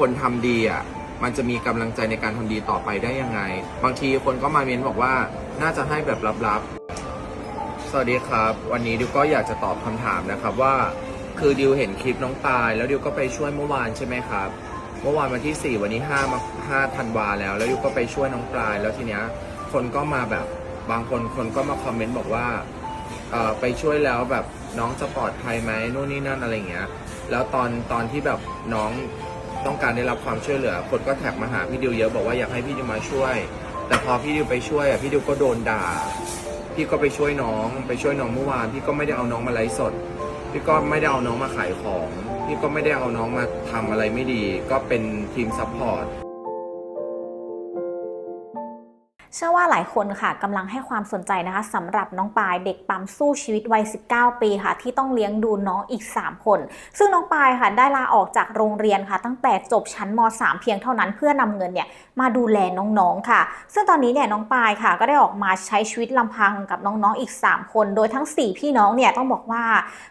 คนทำดีอะมันจะมีกำลังใจในการทำดีต่อไปได้ยังไง บางทีคนก็มาเม้นบอกว่าน่าจะให้แบบลับๆ สวัสดีครับ วันนี้ดิวก็อยากจะตอบคำถามนะครับว่า คือดิวเห็นคลิปน้องตาย แล้วดิวก็ไปช่วยเมื่อวานใช่ไหมครับ เมื่อวานวันที่ 4 วันนี้5มา5ธันวาแล้ว แล้วดิวก็ไปช่วยน้องปลาย แล้วทีเนี้ยคนก็มาแบบบางคนคนก็มาคอมเมนต์บอกว่าไปช่วยแล้วแบบน้องจะปลอดภัยไหมนู่นนี่นั่นอะไรเงี้ย แล้วตอนตอนที่แบบน้อง ต้องการได้รับความช่วยเหลือคนก็แท็กมาหาพี่ดิวเยอะบอกว่าอยากให้พี่ดิวมาช่วย แต่พอพี่ดิวไปช่วยอะพี่ดิวก็โดนด่า พี่ก็ไปช่วยน้อง ไปช่วยน้องเมื่อวานพี่ก็ไม่ได้เอาน้องมาไลฟ์สด พี่ก็ไม่ได้เอาน้องมาขายของ พี่ก็ไม่ได้เอาน้องมาทำอะไรไม่ดี ก็เป็นทีมซัพพอร์ต เชื่อว่าหลายคนค่ะกำลังให้ความสนใจนะคะสำหรับน้องปายเด็กปั๊มสู้ชีวิตวัย 19 ปีค่ะ ที่ต้องเลี้ยงดูน้องอีก 3 คน ซึ่งน้องปายค่ะได้ลาออกจากโรงเรียนค่ะ ตั้งแต่จบชั้นม .3 เพียงเท่านั้นเพื่อนำเงินเนี่ยมาดูแลน้องๆค่ะ ซึ่งตอนนี้เนี่ยน้องปายค่ะก็ได้ออกมาใช้ชีวิตลำพังกับน้องๆอีก 3 คน โดยทั้ง 4 พี่น้องเนี่ยต้องบอกว่า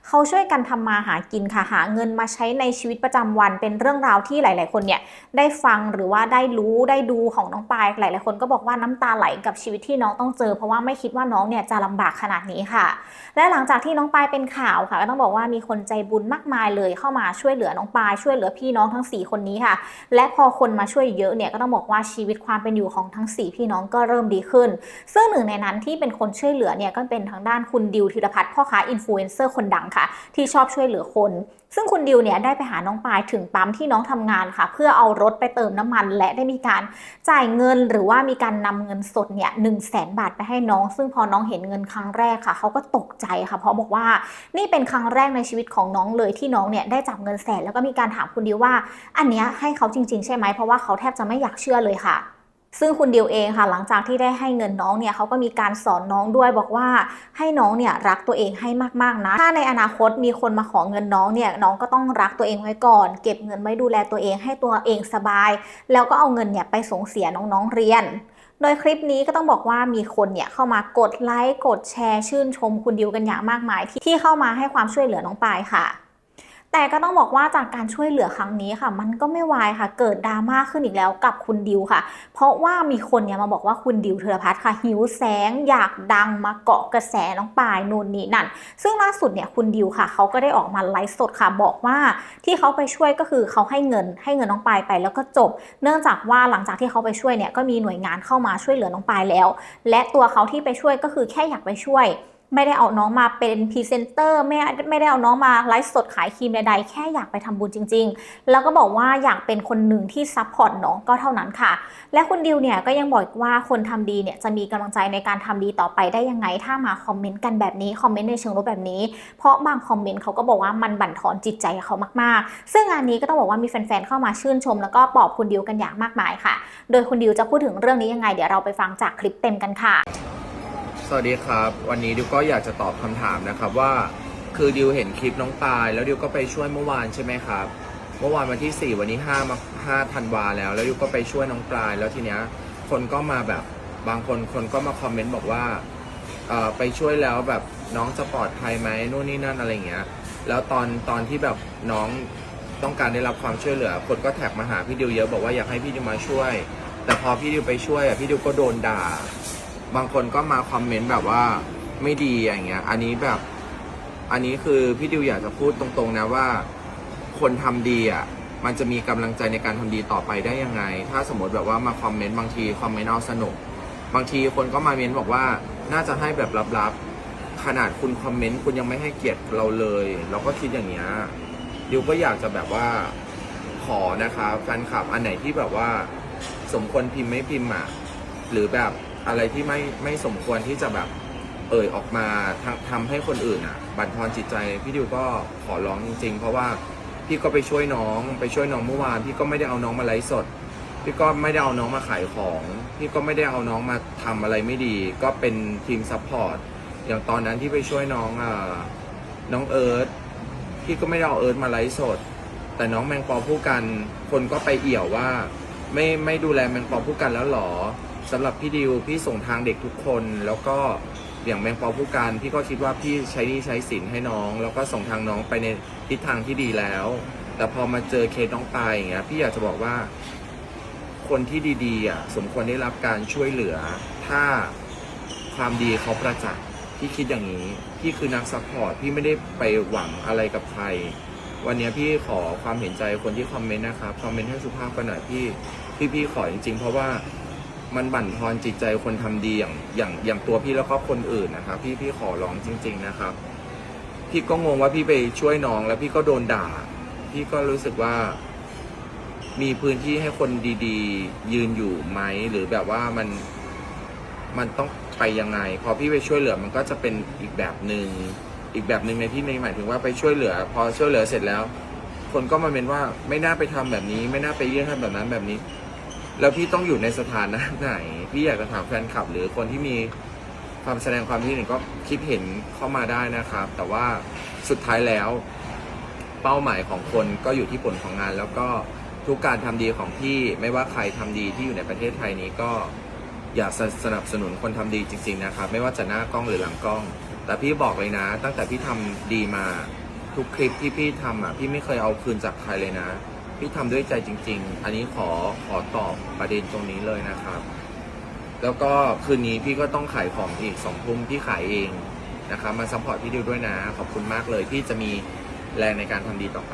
เขาช่วยกันทำมาหากินค่ะหาเงินมาใช้ในชีวิตประจำวันเป็นเรื่องราวที่หลาย ๆ คนเนี่ยได้ฟังหรือว่าได้รู้ได้ดูของน้องปายหลาย ๆ คนก็บอกว่าน้ำตาไหลกับชีวิตที่น้องต้องเจอ เพราะว่าไม่คิดว่าน้องเนี่ยจะลำบากขนาดนี้ค่ะ และหลังจากที่น้องปายเป็นข่าวค่ะก็ต้องบอกว่ามีคนใจบุญมากมายเลยเข้ามาช่วยเหลือน้องปายช่วยเหลือพี่น้องทั้ง 4 คนนี้ค่ะ และพอคนมาช่วยเยอะเนี่ยก็ต้องบอกว่าชีวิตความเป็นอยู่ของทั้ง 4 พี่น้องก็เริ่มดีขึ้น ซึ่งหนึ่งในนั้นที่เป็นคนช่วยเหลือเนี่ยก็เป็นทางด้านคุณดิวธีรพัฒน์พ่อค้าอินฟลูเอนเซอร์คนดังค่ะ ที่ชอบช่วยเหลือคนซึ่งคุณดิวเนี่ยได้ไปหาน้องปายถึงปั๊มที่น้องทำงานค่ะ เพื่อเอารถไปเติมน้ำมัน และได้มีการจ่ายเงินหรือว่ามีการนำเงินสดเนี่ยหนึ่งแสนบาทไปให้น้อง ซึ่งพอน้องเห็นเงินครั้งแรกค่ะเขาก็ตกใจค่ะ เพราะบอกว่านี่เป็นครั้งแรกในชีวิตของน้องเลยที่น้องเนี่ยได้จับเงินแสนแล้วก็มีการถามคุณดิวว่า อันเนี้ยให้เขาจริง ๆ ใช่ไหมเพราะว่าเขาแทบจะไม่อยากเชื่อเลยค่ะ ซึ่งคุณดิวเองค่ะหลังจากที่ได้ให้เงินน้องเนี่ยเขาก็มีการสอนน้องด้วยบอกว่าให้น้องเนี่ยรักตัวเองให้มากๆนะถ้าในอนาคตมีคนมาขอเงินน้องเนี่ยน้องก็ต้องรักตัวเองไว้ก่อน เก็บเงินไว้ดูแลตัวเองให้ตัวเองสบาย แล้วก็เอาเงินเนี่ยไปส่งเสียน้องๆเรียน โดยคลิปนี้ก็ต้องบอกว่ามีคนเนี่ยเข้ามากดไลค์กดแชร์ชื่นชมคุณดิวกันอย่างมากมาย ที่ที่เข้ามาให้ความช่วยเหลือน้องปายค่ะ แต่ก็ต้องบอกว่าจากการช่วยเหลือครั้งนี้ค่ะ มันก็ไม่วายค่ะ เกิดดราม่าขึ้นอีกแล้วกับคุณดิวค่ะ เพราะว่ามีคนเนี่ยมาบอกว่าคุณดิวเทรพัฒน์ค่ะ หิวแสงอยากดังมาเกาะกระแสน้องปายนู่นนี่นั่น ซึ่งล่าสุดเนี่ยคุณดิวค่ะเขาก็ได้ออกมาไลฟ์สดค่ะ บอกว่าที่เขาไปช่วยก็คือเขาให้เงินให้เงินน้องปายไปแล้วก็จบ เนื่องจากว่าหลังจากที่เขาไปช่วยเนี่ยก็มีหน่วยงานเข้ามาช่วยเหลือน้องปายแล้ว และตัวเขาที่ไปช่วยก็คือแค่อยากไปช่วย ไม่ได้เอาน้องมาเป็นพรีเซนเตอร์ไม่ไม่ได้เอาน้องมาไลฟ์สดขายครีมใดๆ แค่อยากไปทำบุญจริง ๆ แล้วก็บอกว่าอยากเป็นคนหนึ่งที่ซัพพอร์ตน้องก็เท่านั้นค่ะ และคุณดิวเนี่ยก็ยังบอกว่าคนทำดีเนี่ยจะมีกำลังใจในการทำดีต่อไปได้ยังไง ถ้ามาคอมเมนต์กันแบบนี้คอมเมนต์ในเชิงลบแบบนี้ เพราะบางคอมเมนต์เขาก็บอกว่ามันบั่นทอนจิตใจเขามากๆ ซึ่งงานนี้ก็ต้องบอกว่ามีแฟนๆเข้ามาชื่นชม แล้วก็ปลอบคุณดิวกันอย่างมากมายค่ะ โดยคุณดิวจะพูดถึงเรื่องนี้ยังไง เดี๋ยวเราไปฟังจากคลิปเต็มกันค่ะ สวัสดีครับ วันนี้ดิวก็อยากจะตอบคำถามนะครับว่า คือดิวเห็นคลิปน้องปาย แล้วดิวก็ไปช่วยเมื่อวานใช่ไหมครับ เมื่อวานวันที่ 4 วันนี้5มา5ธันวาแล้ว แล้วดิวก็ไปช่วยน้องปลาย แล้วทีเนี้ยคนก็มาแบบบางคนคนก็มาคอมเมนต์บอกว่าเอ่อไปช่วยแล้วแบบน้องจะปลอดภัยไหมนู่นนี่นั่นอะไรเงี้ย แล้วตอนตอนที่แบบน้องต้องการได้รับความช่วยเหลือ คนก็แท็กมาหาพี่ดิวเยอะบอกว่าอยากให้พี่ดิวมาช่วย แต่พอพี่ดิวไปช่วยอะพี่ดิวก็โดนด่า บางคนก็มาคอมเมนต์แบบว่าไม่ดีอย่างเงี้ย อันนี้แบบ อันนี้คือพี่ดิวอยากจะพูดตรงๆนะว่า คนทำดีอะ มันจะมีกำลังใจในการทำดีต่อไปได้ยังไง ถ้าสมมติแบบว่ามาคอมเมนต์บางทีคอมเมนต์เอาสนุก บางทีคนก็มาเมนต์บอกว่า น่าจะให้แบบลับๆ ขนาดคุณคอมเมนต์คุณยังไม่ให้เกียรติเราเลย เราก็คิดอย่างเงี้ย ดิวก็อยากจะแบบว่าขอนะคะแฟนคลับอันไหนที่แบบว่า สมควรพิมพ์ไม่พิมพ์อะ หรือแบบ อะไรที่ไม่ไม่สมควรที่จะแบบเอ่ยออกมาทำทำให้คนอื่นอะ บั่นทอนจิตใจพี่ดิวก็ขอร้องจริง ๆ เพราะว่าพี่ก็ไปช่วยน้องไปช่วยน้องเมื่อวานพี่ก็ไม่ได้เอาน้องมาไลฟ์สด พี่ก็ไม่ได้เอาน้องมาขายของพี่ก็ไม่ได้เอาน้องมาทำอะไรไม่ดี ก็เป็นทีมซัพพอร์ตอย่างตอนนั้นที่ไปช่วยน้องอ่าน้องเอิร์ธพี่ก็ไม่ได้เอาเอิร์ธมาไลฟ์สด แต่น้องแมงปอผู้กันคนก็ไปเอี่ยวว่า ไม่ไม่ดูแลแมงปอผู้กันแล้วหรอ สำหรับพี่ดิวพี่ส่งทางเด็กทุกคน แล้วก็อย่างแมงปอผู้กันพี่ก็คิดว่าพี่ใช้นี่ใช้สินให้น้อง แล้วก็ส่งทางน้องไปในทิศทางที่ดีแล้ว แต่พอมาเจอเคสน้องปายอย่างเงี้ยพี่อยากจะบอกว่า คนที่ดีๆอะสมควรได้รับการช่วยเหลือ ถ้าความดีเขาประจักษ์พี่คิดอย่างนี้พี่คือนักซัพพอร์ตพี่ไม่ได้ไปหวังอะไรกับใคร วันนี้พี่ขอความเห็นใจคนที่คอมเมนต์นะครับคอมเมนต์ให้สุภาพกันหน่อยพี่พี่พี่ขอจริงๆเพราะว่า มันบั่นทอนจิตใจคนทำดีอย่างอย่างอย่างตัวพี่แล้วก็คนอื่นนะครับ พี่พี่ขอร้องจริง ๆนะครับ พี่ก็งงว่าพี่ไปช่วยน้องแล้วพี่ก็โดนด่า พี่ก็รู้สึกว่า มีพื้นที่ให้คนดีๆ ยืนอยู่ไหมหรือแบบว่ามันมันต้องไปยังไง พอพี่ไปช่วยเหลือมันก็จะเป็นอีกแบบหนึ่งอีกแบบหนึ่งในที่ในหมายถึงว่าไปช่วยเหลือ พอช่วยเหลือเสร็จแล้ว คนก็มาเป็นว่าไม่น่าไปทำแบบนี้ ไม่น่าไปเยื่อนทำแบบนั้นแบบนี้ แล้วพี่ต้องอยู่ในสถานะไหน พี่อยากจะถามแฟนคลับ หรือคนที่มีความแสดงความคิดเห็นก็คิดเห็นเข้ามาได้นะครับ แต่ว่าสุดท้ายแล้ว เป้าหมายของคนก็อยู่ที่ผลของงาน แล้วก็ทุกการทำดีของพี่ไม่ว่าใครทำดีที่อยู่ในประเทศไทยนี้ก็อยากสสนับสนุนคนทำดีจริง ๆนะครับ ไม่ว่าจะหน้ากล้องหรือหลังกล้อง แต่พี่บอกเลยนะ ตั้งแต่พี่ทำดีมาทุกคลิปที่พี่ทำอะพี่ไม่เคยเอาคืนจากใครเลยนะ พี่ทำด้วยใจจริง ๆ อันนี้ขอขอตอบประเด็นตรงนี้เลยนะครับ แล้วก็คืนนี้พี่ก็ต้องขายของอีกสองทุ่มพี่ขายเองนะครับมาซัพพอร์ตพี่ดิวด้วยนะ ขอบคุณมากเลยที่จะมีแรงในการทำดีต่อไป